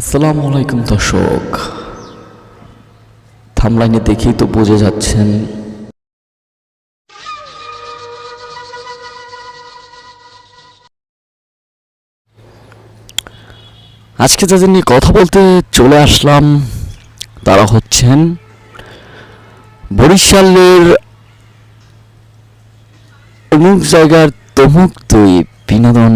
আসসালামু আলাইকুম দর্শক। থামলাইনে দেখেই তো বুঝে যাচ্ছেন। আজকে যাদের নিয়ে কথা বলতে চলে আসলাম, তারা হচ্ছেন বরিশালের অমুক জায়গার তমুক দুই বিনোদন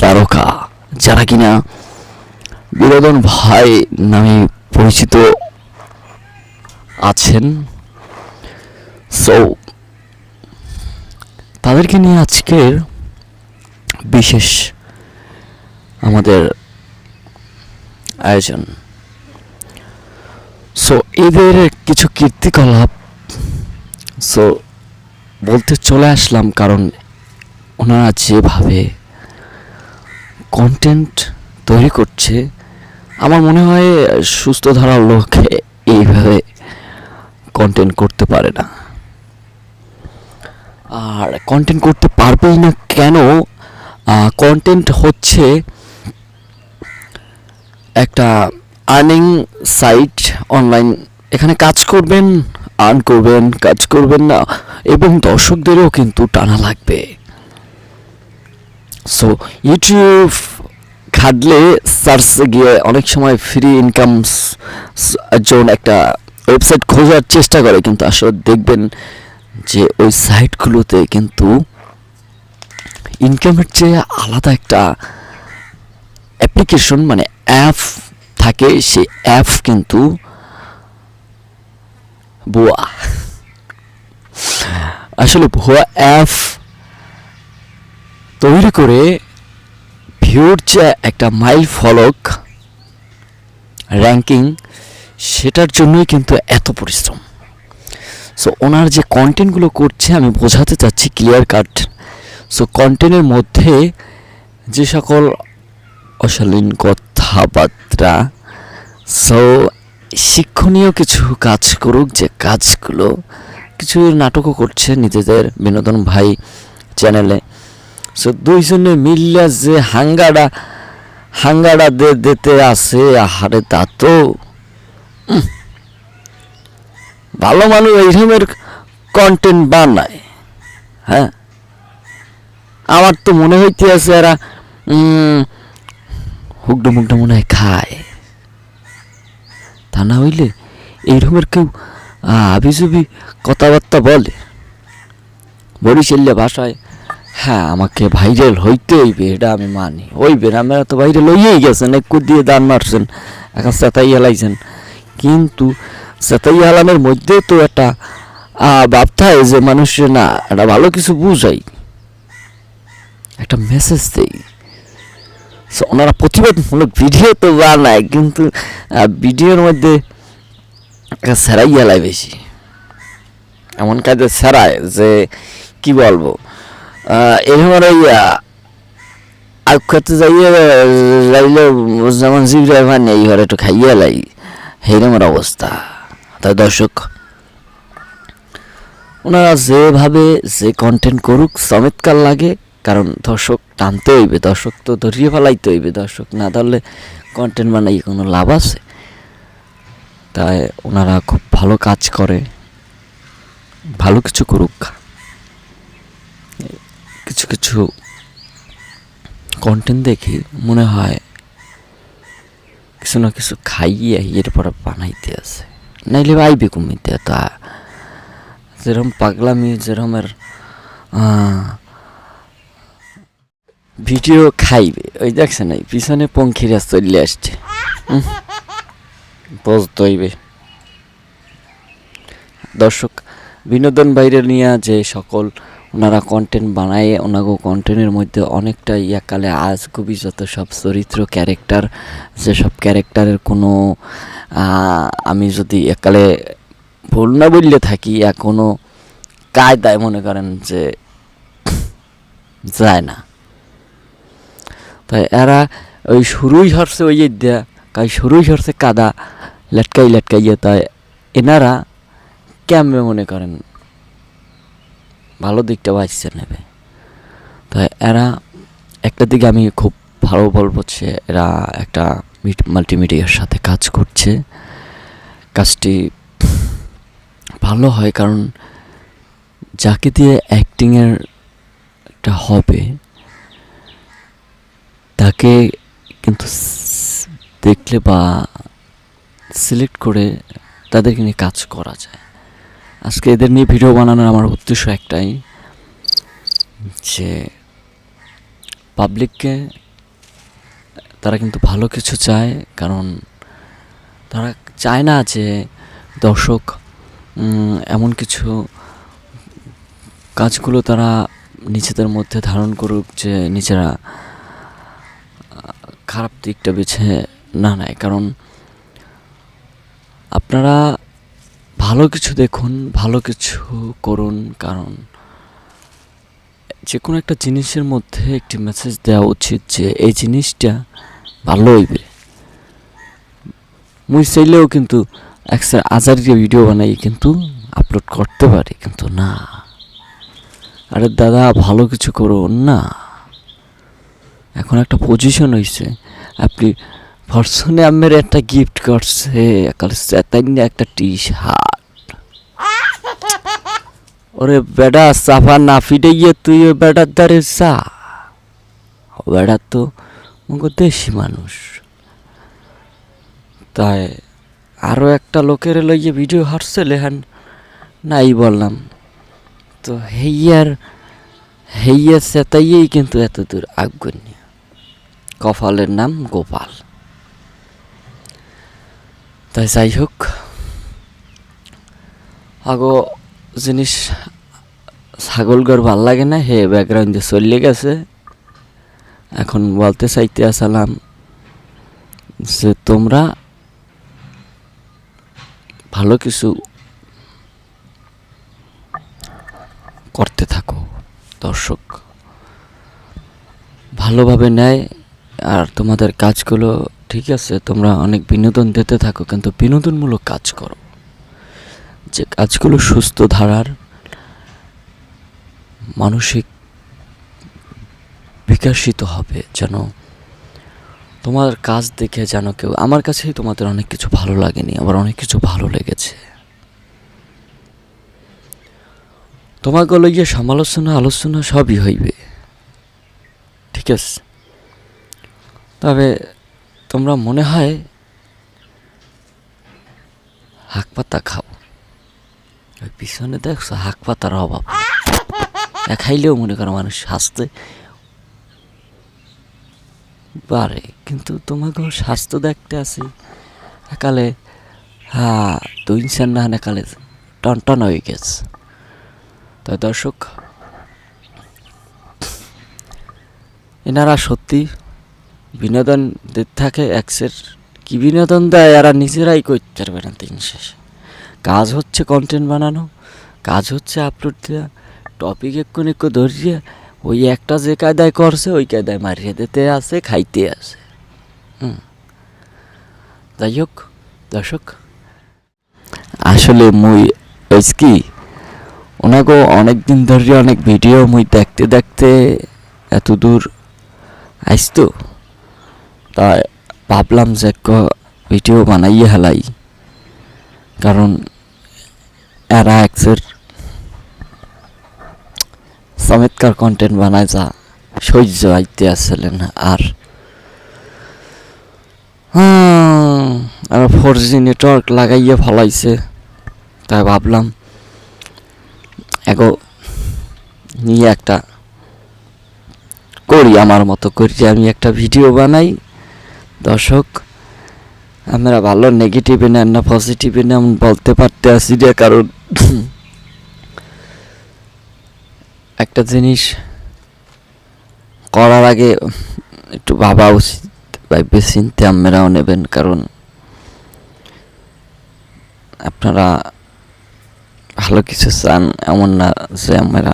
তারকা। যারা কিনা বিনোদন ভাই নামে পরিচিত আছেন। সো তাদেরকে নিয়ে আজকের বিশেষ আমাদের আয়োজন। সো এদের কিছু কীর্তিকলাপ সো বলতে চলে আসলাম কারণ ওনারা যেভাবে কন্টেন্ট তৈরি করছে আমার মনে হয় সুস্থ ধারার লোক এইভাবে কন্টেন্ট করতে পারে না। আর কন্টেন্ট করতে পারবেই না কেন? কন্টেন্ট হচ্ছে একটা আর্নিং সাইট অনলাইন এখানে কাজ করবেন আর্ন করবেন, কাজ করবেন না, এবং দর্শকদেরও কিন্তু টানা লাগবে। সো ইউটিউব খাটলে সার্চে গিয়ে অনেক সময় ফ্রি ইনকাম জোন একটা ওয়েবসাইট খোঁজার চেষ্টা করে, কিন্তু আসলে দেখবেন যে ওই সাইটগুলোতে কিন্তু ইনকামের চেয়ে আলাদা একটা অ্যাপ্লিকেশন মানে অ্যাপ থাকে, সেই অ্যাপ কিন্তু ভুয়া। আসলে ভুয়া অ্যাপ তৈরি করে ভিউর যে একটা মাইল ফলক র্যাঙ্কিং সেটার জন্যই কিন্তু এত পরিশ্রম। সো ওনার যে কন্টেন্টগুলো করছে, আমি বোঝাতে চাচ্ছি ক্লিয়ার কাট সো কন্টেন্টের মধ্যে যে সকল অশালীন কথাবার্তা সো শিক্ষণীয় কিছু কাজ করুক, যে কাজগুলো কিছু নাটকও করছে নিজেদের বিনোদন ভাই চ্যানেলে সো দুইজনে মিল্লা যে হাঙ্গাডা হাঙ্গাডা দে দিতে আসে, আহারে তা তো। ভালো মানুষ এইরকমের কন্টেন্ট বানায় হ্যাঁ? আমার তো মনে হইতে আছে এরা হুকডো মুকডো মনে হয় খায়। তা না হইলে এইরকমের কেউ আবিজুবি কথাবার্তা বলে। বরিশাল্য ভাষায় হ্যাঁ আমাকে ভাইরাল হইতে হইবে, এটা আমি মানি। না, আপনারা তো ভাইরাল হইয়েই গেছেন একটু দিয়ে দান মারছেন, এখন সেতাই হেলাইছেন। কিন্তু সেতাই হেলানোর মধ্যে তো একটা ভাবতায় যে মানুষের না, একটা ভালো কিছু বুঝাই, একটা মেসেজ দেই। ওনারা প্রতিবাদমূলক ভিডিও তো বানায়, কিন্তু ভিডিওর মধ্যে সেরাই এলাই বেশি। এমন কাজে সেরায় যে, কি বলব? আহ, এরকম ওই আগ খেতে যাইয়ে যাইলে যেমন জিবরা মানে এই ঘরে একটু খাইয়ে লাই। সেইরকমের অবস্থা। তাই দর্শক ওনারা যেভাবে যে কন্টেন্ট করুক চমৎকার লাগে কারণ দর্শক টানতে হইবে দর্শক তো ধরিয়ে ফেলাইতে হইবে। দর্শক না ধরলে কন্টেন্ট বানাই কোনো লাভ আছে। তাই ওনারা খুব ভালো কাজ করে ভালো কিছু করুক। কিছু কিছু কন্টেন্ট দেখি মনে হয় কিছু না কিছু খাইয়ে এরপরে বানাইতে আছে। নাইলে আইবে কুমিতে তা যেরকম পাগলামি যেরকমের ভিডিও খাইবে। ওই দেখছে এই পিছনে পঙ্খিরা চলে আসছে। বুঝতে হইবে দর্শক, বিনোদন বাইরে নিয়ে যে সকল ওনারা কন্টেন্ট বানায়, ওনাগো কন্টেন্টের মধ্যে অনেকটা ইয়াকালে আজগুবি যত সব চরিত্র ক্যারেক্টার যেসব ক্যারেক্টারের কোনো আমি যদি একালে ভুল না বললে থাকি এখনও কায়দায় মনে করেন যে যায় না। তাই এরা ওই শুরুই হরছে ওই দেয়া কাই শুরুই হরছে কাদা, লটকাই লটকাইয়ে, তাই এনারা কেমনে মনে করেন ভালো দিকটা বাঁচছে নেবে। তাই এরা একটা দিকে আমি খুব ভালো বলব হচ্ছে এরা একটা মাল্টিমিডিয়ার সাথে কাজ করছে। কাজটি ভালো হয় কারণ যাকে দিয়ে অ্যাক্টিংয়ের একটা হবে, তাকে কিন্তু দেখলে বা সিলেক্ট করে তাদেরকে নিয়ে কাজ করা যায়। আজকে এদের নিয়ে ভিডিও বানানোর আমার উদ্দেশ্য একটাই, যে পাবলিককে তারা কিন্তু ভালো কিছু চায়, কারণ তারা চায় না যে দর্শক এমন কিছু কাজগুলো তারা নিজেদের মধ্যে ধারণ করুক যে নিজেরা খারাপ দিকটা বেছে না নেয়। কারণ আপনারা ভালো কিছু দেখুন, ভালো কিছু করুন, কারণ যে কোনো একটা জিনিসের মধ্যে একটি মেসেজ দেওয়া উচিত যে, এই জিনিসটা ভালো হইবে। মুই চাইলেও কিন্তু একসার আজারিয়া ভিডিও বানাই কিন্তু আপলোড করতে পারি, কিন্তু না। আরে দাদা, ভালো কিছু করুন, না। এখন একটা পজিশন হয়েছে আপনি ফরসনে আমের একটা গিফট করছে একটা টি শার্ট ওরে বেটা সাফা না ফিটে গিয়ে তুই ওই বেটার দ্বারে ও বেটা তো মুখ দেশি মানুষ। তাই আরও একটা লোকের লইয়ে ভিডিও হারছে লেহান নাই বললাম। তো হেইয়ার হেইয়া সেতাইয়েই কিন্তু এত দূর আগ্রহী। কপালের নাম গোপাল। তাই যাই হোক আগো জিনিস ছাগল গর ভালো লাগে না, হে ব্যাকগ্রাউন্ডে চলে গেছে। এখন বলতে চাইতে আসলাম যে তোমরা ভালো কিছু করতে থাকো, দর্শক। ভালোভাবে নেয় আর তোমাদের কাজগুলো ঠিক আছে, তোমরা অনেক বিনোদন দিতে থাকো, কিন্তু বিনোদনমূলক কাজ করো। যে কাজগুলো সুস্থ ধারার মানসিক বিকাশিত হবে, যেন তোমার কাজ দেখে যেন কেউ, আমার কাছেই তোমাদের অনেক কিছু ভালো লাগেনি, আবার অনেক কিছু ভালো লেগেছে। তোমাকে লইয়ে সমালোচনা, আলোচনা সবই হইবে। ঠিক আছে? তবে তোমরা মনে হয় হাক পাতা খাও। পিছনে দেখছ হাক পাতার অভাব। খাইলেও মনে করো মানুষ স্বাস্থ্য পারে, কিন্তু তোমাকে স্বাস্থ্য দেখতে আছে। একালে হ্যাঁ দুই ইনসান না একালে টন টন হয়ে গেছে। তাই দর্শক, এনারা সত্যি বিনোদন থাকে, এক্সের কি বিনোদন দেয়, এরা নিজেরাই করতে পারবে না দিন শেষে। কাজ হচ্ছে কন্টেন্ট বানানো, কাজ হচ্ছে আপলোড দেওয়া টপিক এক্ষুনি একটু ধরিয়ে, ওই একটা যে কায়দায় করছে, ওই কায়দায় মারিয়ে দিতে আসে, খাইতে আসে। হুম। যাই হোক, দর্শক, আসলে মুই ওইস কি ওনাকে অনেক দিন ধরে অনেক ভিডিও মুই দেখতে দেখতে এত দূর আইসতো তাই ভাবলাম যে ভিডিও বানাইয়ে হেলাই। কারণ এরা এক্সের চমৎকার কন্টেন্ট বানায় যা, সহ্য আইতে আসছিলেন আর। আর ফোর জি নেটওয়ার্ক লাগাইয়ে ফলাইছে, তাই ভাবলাম, এগো, নিয়ে একটা করি আমার মতো করি যে আমি একটা ভিডিও বানাই। দর্শক, আমরা ভালো নেগেটিভে নেন না পজিটিভে নেন বলতে পারতে আসি যে কারণ একটা জিনিস করার আগে একটু ভাবা উচিত ভাববে চিনতে আপনারাও নেবেন, কারণ আপনারা ভালো কিছু চান, এমন না যে আমরা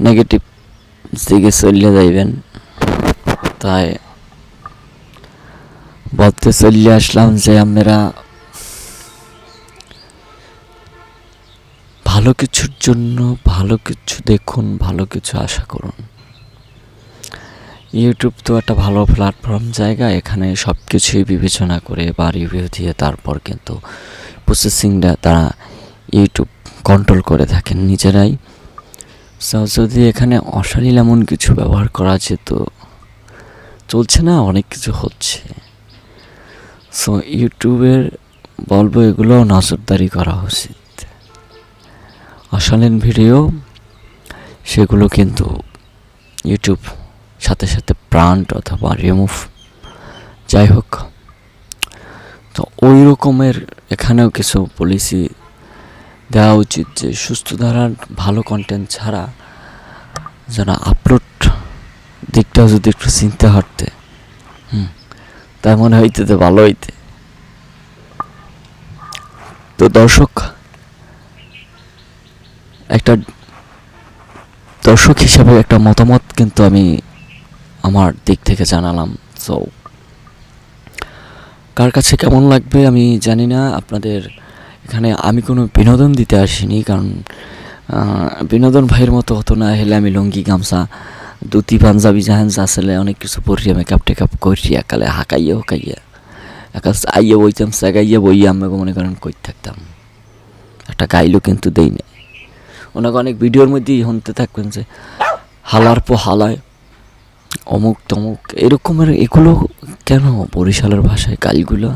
নেগেটিভ দিকে চলে যাইবেন। তাই বলতে চলে আসলাম যে আমরা ভালো কিছুর জন্য ভালো কিছু দেখুন, ভালো কিছু আশা করুন। ইউটিউব তো একটা ভালো প্ল্যাটফর্ম জায়গা, এখানে সব কিছুই বিবেচনা করে বা রিভিউ দিয়ে তারপর কিন্তু প্রসেসিংটা তারা ইউটিউব কন্ট্রোল করে থাকেন নিজেরাই। সো যদি এখানে অশালীল এমন কিছু ব্যবহার করা যেত, চলছে না, অনেক কিছু হচ্ছে। সো ইউটিউবের বলব এগুলোও নজরদারি করা উচিত। অশালীন ভিডিও, সেগুলো কিন্তু ইউটিউব সাথে সাথে ব্রান্ড অথবা রিমুভ যাই হোক। তো ওই রকমের এখানেও কিছু পলিসি দেওয়া উচিত যে, সুস্থ ধারার ভালো কন্টেন্ট ছাড়া যারা আপলোড দিকটাও যদি একটু চিন্তা হাঁটতে হুম তাই মনে হইতে তো ভালো হইতে। তো দর্শক একটা দর্শক হিসাবে একটা মতামত কিন্তু আমি আমার দিক থেকে জানালাম। সো কার কাছে কেমন লাগবে আমি জানি না। আপনাদের এখানে আমি কোনো বিনোদন দিতে আসিনি, কারণ বিনোদন ভাইয়ের মতো হতো না হেলে আমি লুঙ্গি, গামছা, ধুতি, পাঞ্জাবি জাহান আসলে অনেক কিছু পরিয়া মেকআপ টেকআপ করিয়া কালে হাঁকাইয়া হুকাইয়া। একাস আইয়া বইতাম সাগাইয়া বইয়া আমি মনে করেন কই থাকতাম। একটা গাইলও কিন্তু দেই না ওনাকে অনেক ভিডিওর মধ্যেই শুনতে থাকবেন যে হালার পো হালায়, অমুক তমুক, এরকমের এগুলো কেন বরিশালের ভাষায় গালিগুলো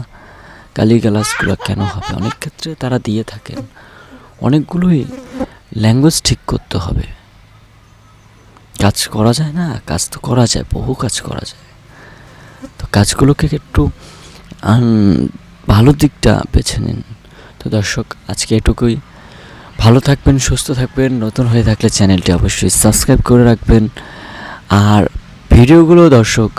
গালি গালাজগুলো কেন হবে? অনেক ক্ষেত্রে তারা দিয়ে থাকেন। অনেকগুলোই ল্যাঙ্গুয়েজ ঠিক করতে হবে। কাজ করা যায় না, কাজ তো করা যায়, বহু কাজ করা যায়। তো কাজগুলোকে একটু ভালো দিকটা বেছে নিন। তো দর্শক, আজকে এটুকুই। ভালো থাকবেন, সুস্থ থাকবেন, নতুন হয়ে থাকলে চ্যানেলটি অবশ্যই সাবস্ক্রাইব করে রাখবেন। আর ভিডিওগুলো দর্শক,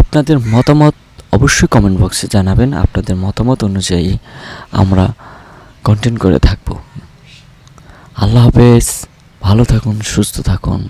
আপনাদের মতামত অবশ্যই কমেন্ট বক্সে জানাবেন। আপনাদের মতামত অনুযায়ী আমরা কন্টেন্ট করে থাকব। আল্লাহ হাফেজ, ভালো থাকুন, সুস্থ থাকুন।